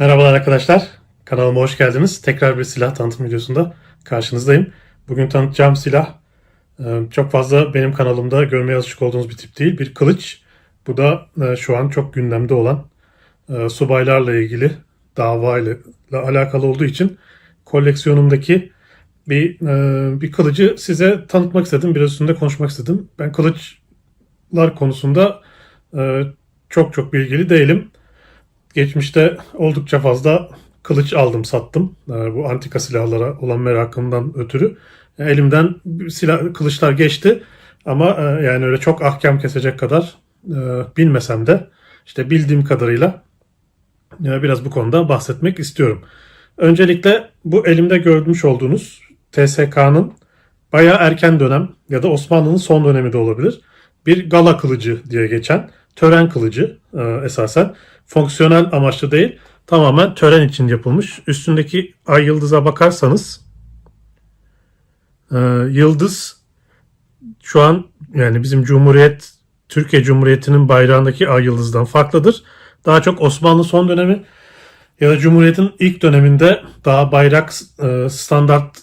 Merhabalar arkadaşlar. Kanalıma hoş geldiniz. Tekrar bir silah tanıtım videosunda karşınızdayım. Bugün tanıtacağım silah e, çok fazla benim kanalımda görmeye alışık olduğunuz bir tip değil. Bir kılıç. Bu da e, şu an çok gündemde olan e, subaylarla ilgili davayla alakalı olduğu için koleksiyonumdaki bir bir kılıcı size tanıtmak istedim. Biraz üstünde konuşmak istedim. Ben kılıçlar konusunda çok çok bilgili değilim. Geçmişte oldukça fazla kılıç aldım sattım. Ee, Bu antika silahlara olan merakımdan ötürü. Elimden silah kılıçlar geçti. Ama e, yani öyle çok ahkam kesecek kadar e, bilmesem de işte bildiğim kadarıyla e, biraz bu konuda bahsetmek istiyorum. Öncelikle bu elimde görmüş olduğunuz TSK'nın bayağı erken dönem ya da Osmanlı'nın son dönemi de olabilir. Bir gala kılıcı diye geçen tören kılıcı e, esasen fonksiyonel amaçlı değil tamamen tören için yapılmış. Üstündeki ay yıldıza bakarsanız e, yıldız şu an yani bizim Cumhuriyet Türkiye Cumhuriyeti'nin bayrağındaki ay yıldızdan farklıdır. Daha çok Osmanlı son dönemi ya da Cumhuriyet'in ilk döneminde daha bayrak e, standart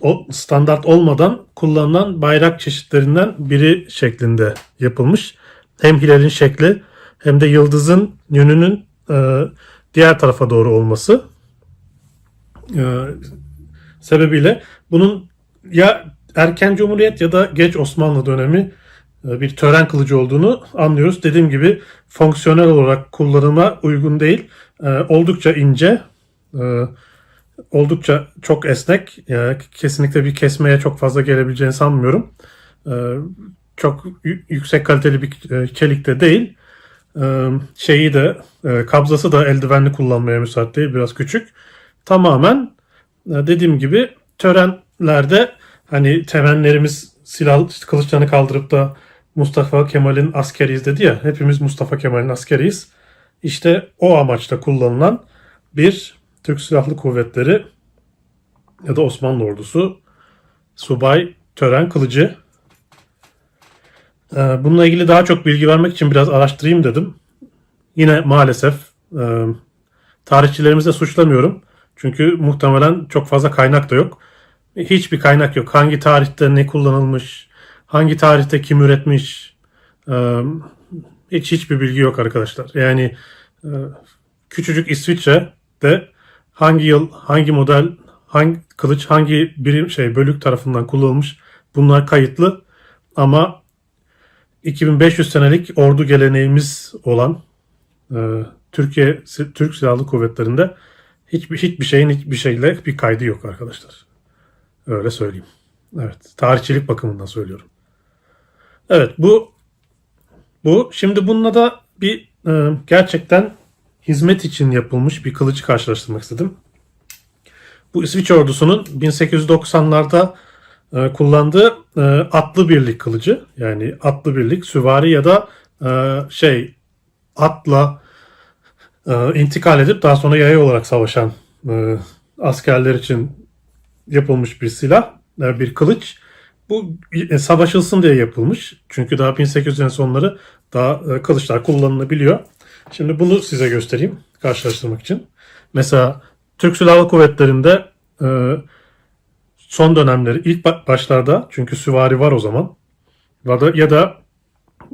o standart olmadan kullanılan bayrak çeşitlerinden biri şeklinde yapılmış. Hem hilalin şekli hem de yıldızın yönünün e, diğer tarafa doğru olması e, sebebiyle bunun ya erken cumhuriyet ya da geç Osmanlı dönemi e, bir tören kılıcı olduğunu anlıyoruz. Dediğim gibi fonksiyonel olarak kullanıma uygun değil. E, oldukça ince, e, oldukça çok esnek. Yani kesinlikle bir kesmeye çok fazla gelebileceğini sanmıyorum. E, çok yüksek kaliteli bir e, çelik de değil. E, şeyi de e, kabzası da eldivenli kullanmaya müsait değil. Biraz küçük. Tamamen dediğim gibi törenlerde hani temenlerimiz silah kılıçlarını kaldırıp da Mustafa Kemal'in askeriyiz dedi ya. Hepimiz Mustafa Kemal'in askeriyiz. İşte o amaçla kullanılan bir Türk Silahlı Kuvvetleri ya da Osmanlı Ordusu subay tören kılıcı. Ee, Bununla ilgili daha çok bilgi vermek için biraz araştırayım dedim. Yine maalesef e, tarihçilerimizi de suçlamıyorum. Çünkü muhtemelen çok fazla kaynak da yok. Hiçbir kaynak yok. Hangi tarihte ne kullanılmış, hangi tarihte kim üretmiş, e, hiç hiçbir bilgi yok arkadaşlar. Yani e, küçücük İsviçre'de hangi yıl, hangi model, hangi kılıç, hangi birim şey bölük tarafından kullanılmış bunlar kayıtlı. Ama 2500 senelik ordu geleneğimiz olan e, Türkiye Türk Silahlı Kuvvetleri'nde hiçbir hiçbir şeyin hiçbir şeyle bir kaydı yok arkadaşlar. Öyle söyleyeyim. Evet, tarihçilik bakımından söylüyorum. Evet, bu bu şimdi bununla da bir e, gerçekten hizmet için yapılmış bir kılıcı karşılaştırmak istedim. Bu İsviçre ordusunun 1890'larda e, kullandığı e, atlı birlik kılıcı. Yani atlı birlik, süvari ya da e, şey atla e, intikal edip daha sonra yaya olarak savaşan e, askerler için yapılmış bir silah, e, bir kılıç. Bu e, savaşılsın diye yapılmış. Çünkü daha 1800'lerin sonları daha e, kılıçlar kullanılabiliyor. Şimdi bunu size göstereyim karşılaştırmak için. Mesela Türk Silahlı Kuvvetleri'nde e, son dönemleri ilk ba- başlarda çünkü süvari var o zaman ya da, ya da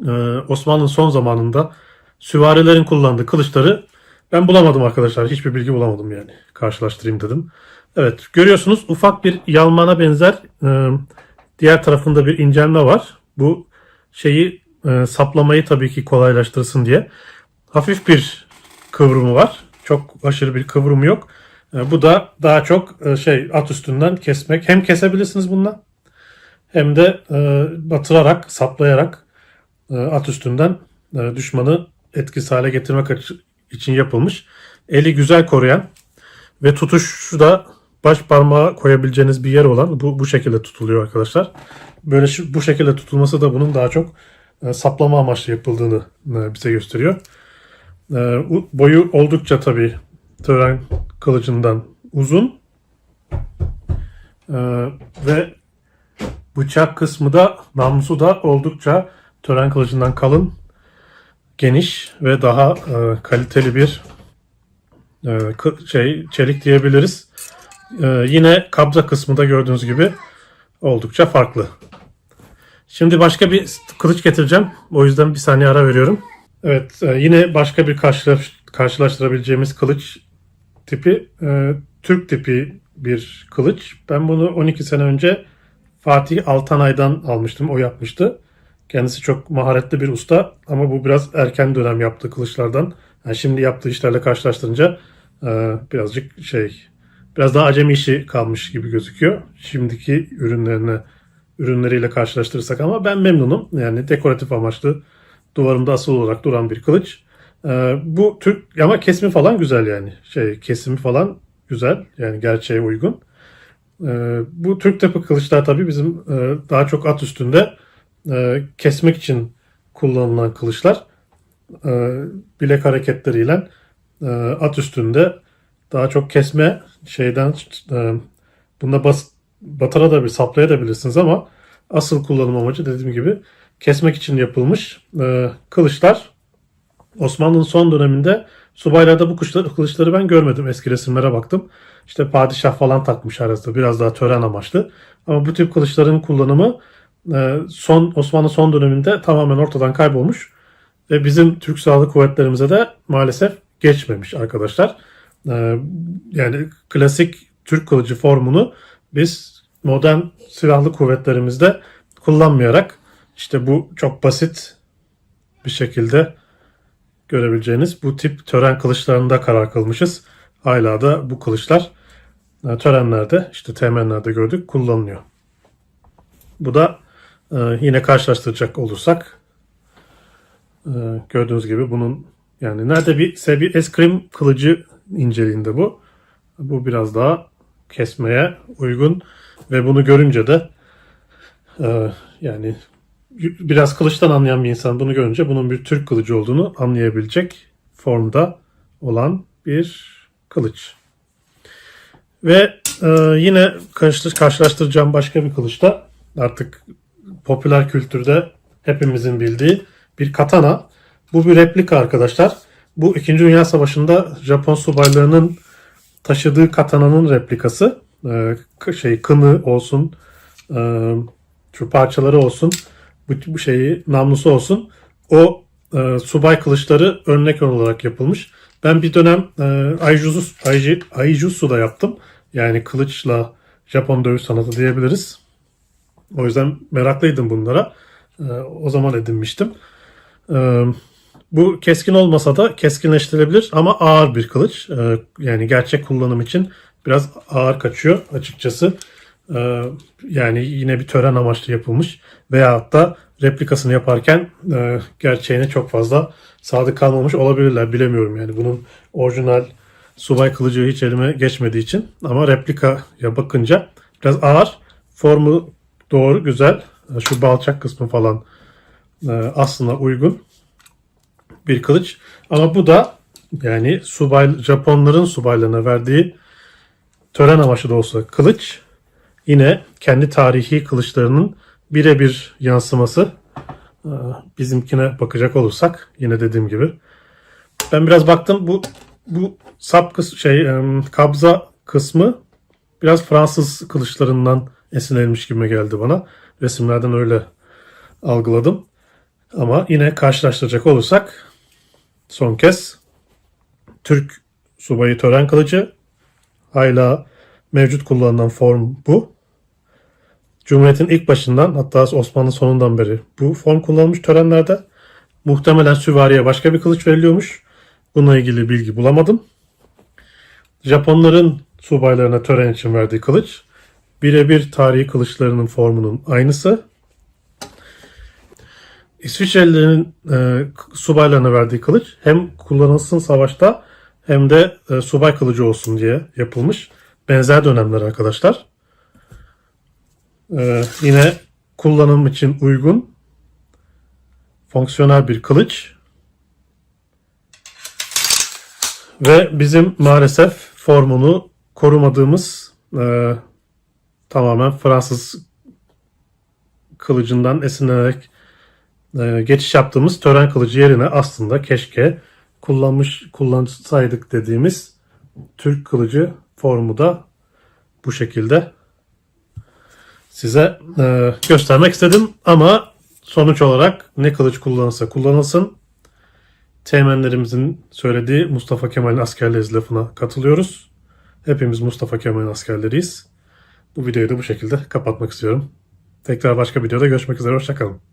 e, Osmanlı'nın son zamanında süvarilerin kullandığı kılıçları ben bulamadım arkadaşlar. Hiçbir bilgi bulamadım yani. Karşılaştırayım dedim. Evet görüyorsunuz ufak bir yalmana benzer e, diğer tarafında bir incelme var. Bu şeyi e, saplamayı tabii ki kolaylaştırsın diye. Hafif bir kıvrımı var. Çok aşırı bir kıvrımı yok. E, bu da daha çok e, şey at üstünden kesmek. Hem kesebilirsiniz bununla hem de e, batırarak, saplayarak at üstünden düşmanı etkisiz hale getirmek için yapılmış. Eli güzel koruyan ve tutuşu da baş parmağı koyabileceğiniz bir yer olan bu, bu şekilde tutuluyor arkadaşlar. Böyle bu şekilde tutulması da bunun daha çok saplama amaçlı yapıldığını bize gösteriyor. Boyu oldukça tabii tören kılıcından uzun. E, ve bıçak kısmı da namlusu da oldukça tören kılıcından kalın, geniş ve daha e, kaliteli bir e, şey çelik diyebiliriz. E, yine kabza kısmı da gördüğünüz gibi oldukça farklı. Şimdi başka bir kılıç getireceğim. O yüzden bir saniye ara veriyorum. Evet, e, yine başka bir karşılaş, karşılaştırabileceğimiz kılıç tipi e, Türk tipi bir kılıç. Ben bunu 12 sene önce Fatih Altanay'dan almıştım. O yapmıştı. Kendisi çok maharetli bir usta ama bu biraz erken dönem yaptığı kılıçlardan. Yani şimdi yaptığı işlerle karşılaştırınca e, birazcık şey biraz daha acemi işi kalmış gibi gözüküyor. Şimdiki ürünlerine ürünleriyle karşılaştırırsak ama ben memnunum. Yani dekoratif amaçlı duvarımda asıl olarak duran bir kılıç. Ee, bu Türk ama kesimi falan güzel yani. Şey kesimi falan güzel. Yani gerçeğe uygun. Ee, bu Türk tipi kılıçlar tabii bizim e, daha çok at üstünde e, kesmek için kullanılan kılıçlar. Ee, bilek hareketleriyle e, at üstünde daha çok kesme şeyden e, bunda bas, batara da bir saplayabilirsiniz ama asıl kullanım amacı dediğim gibi kesmek için yapılmış e, kılıçlar. Osmanlı'nın son döneminde subaylarda bu kuşları, kılıçları ben görmedim. Eski resimlere baktım. İşte padişah falan takmış arasında biraz daha tören amaçlı. Ama bu tip kılıçların kullanımı e, son Osmanlı son döneminde tamamen ortadan kaybolmuş. Ve bizim Türk Silahlı Kuvvetlerimize de maalesef geçmemiş arkadaşlar. E, yani klasik Türk kılıcı formunu biz modern silahlı kuvvetlerimizde kullanmayarak işte bu çok basit bir şekilde görebileceğiniz bu tip tören kılıçlarında karar kılmışız. Hala da bu kılıçlar e, törenlerde işte temenlerde gördük kullanılıyor. Bu da e, yine karşılaştıracak olursak e, gördüğünüz gibi bunun yani nerede bir, bir eskrim kılıcı inceliğinde bu. Bu biraz daha kesmeye uygun ve bunu görünce de yani biraz kılıçtan anlayan bir insan bunu görünce bunun bir Türk kılıcı olduğunu anlayabilecek formda olan bir kılıç. Ve e, yine karşılaş- karşılaştıracağım başka bir kılıç da artık popüler kültürde hepimizin bildiği bir katana. Bu bir replika arkadaşlar. Bu 2. Dünya Savaşı'nda Japon subaylarının taşıdığı katananın replikası. E, şey kını olsun, e, şu parçaları olsun, bu, bu şeyi namlusu olsun. O e, subay kılıçları örnek olarak yapılmış. Ben bir dönem e, Aijutsu, Aiji, Aijutsu da yaptım. Yani kılıçla Japon dövüş sanatı diyebiliriz. O yüzden meraklıydım bunlara. E, o zaman edinmiştim. E, bu keskin olmasa da keskinleştirilebilir ama ağır bir kılıç. E, yani gerçek kullanım için biraz ağır kaçıyor açıkçası. E, yani yine bir tören amaçlı yapılmış veyahut da replikasını yaparken e, gerçeğine çok fazla sadık kalmamış olabilirler. Bilemiyorum yani bunun orijinal subay kılıcı hiç elime geçmediği için ama replikaya bakınca biraz ağır. Formu doğru, güzel. Şu balçak kısmı falan e, aslında uygun bir kılıç. Ama bu da yani subay Japonların subaylarına verdiği tören amaçlı da olsa kılıç yine kendi tarihi kılıçlarının birebir yansıması. Ee, Bizimkine bakacak olursak yine dediğim gibi. Ben biraz baktım bu bu sap kıs şey em, kabza kısmı biraz Fransız kılıçlarından esinlenmiş gibi geldi bana. Resimlerden öyle algıladım. Ama yine karşılaştıracak olursak son kez Türk subayı tören kılıcı hala mevcut kullanılan form bu. Cumhuriyet'in ilk başından hatta Osmanlı sonundan beri bu form kullanılmış törenlerde. Muhtemelen süvariye başka bir kılıç veriliyormuş. Bununla ilgili bilgi bulamadım. Japonların subaylarına tören için verdiği kılıç birebir tarihi kılıçlarının formunun aynısı. İsviçrelilerin e, subaylarına verdiği kılıç hem kullanılsın savaşta hem de e, subay kılıcı olsun diye yapılmış. Benzer dönemler arkadaşlar. E, yine kullanım için uygun fonksiyonel bir kılıç. Ve bizim maalesef formunu korumadığımız e, tamamen Fransız kılıcından esinlenerek e, geçiş yaptığımız tören kılıcı yerine aslında keşke kullanmış kullansaydık dediğimiz Türk kılıcı formu da bu şekilde size e, göstermek istedim ama sonuç olarak ne kılıç kullanılsa kullanılsın teğmenlerimizin söylediği Mustafa Kemal'in askerleriz lafına katılıyoruz. Hepimiz Mustafa Kemal'in askerleriyiz. Bu videoyu da bu şekilde kapatmak istiyorum. Tekrar başka videoda görüşmek üzere. Hoşçakalın.